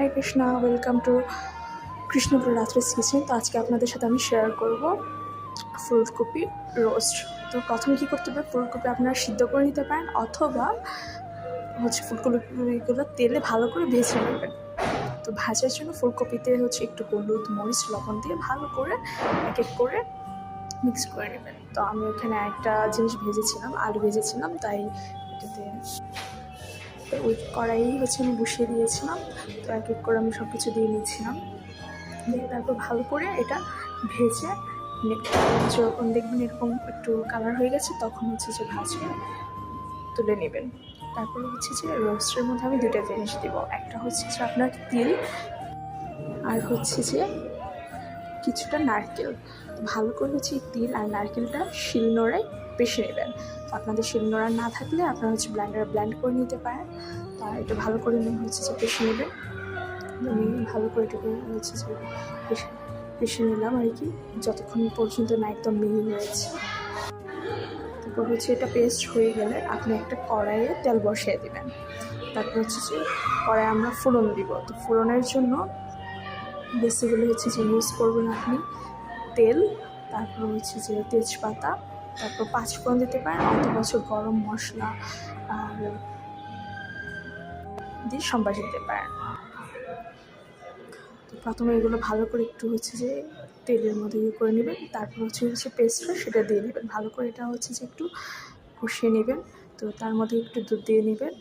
Hi Krishna welcome to Krishnapur রাত্রে kitchen তো আজকে আপনাদের সাথে আমি শেয়ার করব ফুলকপি রোস্ট তো প্রথমে কী করতে হবে? ফুলকপি আপনারা সিদ্ধ করে নিতে পারেন অথবা হচ্ছে ফুলকপিগুলো তেলে ভালো করে ভেজে নেবেন। তো ভাজার জন্য ফুলকপিতে হচ্ছে একটু হলুদ, মরিচ, লবণ দিয়ে ভালো করে এক এক করে মিক্স করে নেবেন। তো আমি ওখানে একটা জিনিস ভেজেছিলাম, আলু ভেজেছিলাম, তাই এটাতে তো ওই কড়াই হচ্ছে আমি বসিয়ে দিয়েছিলাম। তো এক এক করে আমি সব কিছু দিয়ে নিয়েছিলাম দিয়ে তারপর ভালো করে এটা ভেজে যখন দেখবেন এরকম একটু কালার হয়ে গেছে, তখন হচ্ছে যে ভাজে তুলে নেবেন। তারপরে হচ্ছে যে রোস্টের মধ্যে আমি দুইটা জিনিস দেব। একটা হচ্ছে যে আপনার তিল, আর হচ্ছে যে কিছুটা নারকেল। ভালো করে হচ্ছে তিল আর নারকেলটা শিলনোড়ায় পেশে নেবেন। আপনাদের শিলনোড়া না থাকলে আপনারা হচ্ছে ব্ল্যান্ডারে ব্ল্যান্ড করে নিতে পারেন। তা এটা ভালো করে নিয়ে হচ্ছে যে পেশে নেবেন। আমি ভালো করে এটাকে হচ্ছে যে পেশে নিলাম আর কি। যতক্ষণ পর্যন্ত না একদম মিহি হয়েছে। তারপর হচ্ছে এটা পেস্ট হয়ে গেলে আপনি একটা কড়াইয়ে তেল বসিয়ে দেবেন। তারপর হচ্ছে যে কড়াই আমরা ফোড়ন দিব। তো ফোড়নের জন্য বেসিক্যালি হচ্ছে যে ইউজ করবেন আপনি তেল, তারপর হচ্ছে যে তেজপাতা তারপর পাঁচফোড়ন দিতে পারেন, অথবা হচ্ছে গরম মশলা, আর দিয়ে সম্বাস দিতে পারেন। তো প্রথমে এগুলো ভালো করে একটু হচ্ছে যে তেলের মধ্যে ইয়ে করে নেবেন, তারপর হচ্ছে হচ্ছে পেস্টটা সেটা দিয়ে নেবেন। ভালো করে এটা হচ্ছে যে একটু কষিয়ে নেবেন, তো তার মধ্যে একটু দুধ দিয়ে নেবেন।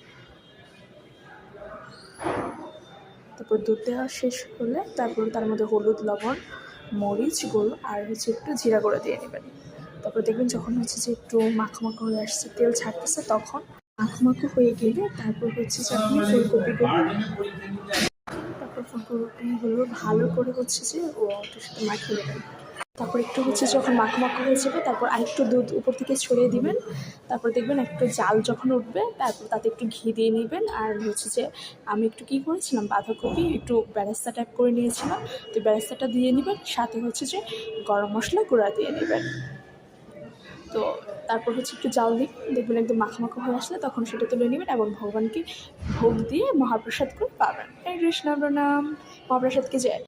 তারপর দুধ দেওয়া শেষ হলে তারপর তার মধ্যে হলুদ, লবণ, মরিচ, গুঁড়ো, আর হচ্ছে একটু জিরা গুঁড়ো দিয়ে নেবেন। তারপর দেখবেন যখন হচ্ছে যে একটু মাখো মাখো হয়ে আসছে, তেল ছাড়তেছে, তখন মাখো মাখো হয়ে গেলে তারপর হচ্ছে যে আপনি ফুলকপিগুলো তারপর ফুলকপিগুলো ভালো করে হচ্ছে যে ও ওটার সাথে মাখিয়ে নেবেন। তারপর একটু হচ্ছে যখন মাখো হয়ে যাবে, তারপর আরেকটু দুধ উপর থেকে ছড়িয়ে দিবেন। তারপর দেখবেন একটু জাল যখন উঠবে, তারপর তাতে একটু ঘি দিয়ে নেবেন। আর হচ্ছে যে আমি একটু কী করেছিলাম, বাঁধাকপি একটু ব্যারেস্তা টাইপ করে নিয়েছিলাম। তো ব্যারেস্তাটা দিয়ে নেবেন, সাথে হচ্ছে যে গরম মশলা গুঁড়া দিয়ে নেবেন। তো তারপর হচ্ছে একটু জাল দিন দেখবেন একদম মাখা মাখা হয়ে আসলে তখন সেটা তুলে নেবেন এবং ভগবানকে ভোগ দিয়ে মহাপ্রসাদ করে পাবেন। হ্যাঁ কৃষ্ণ প্রণাম, মহাপ্রসাদকে যায়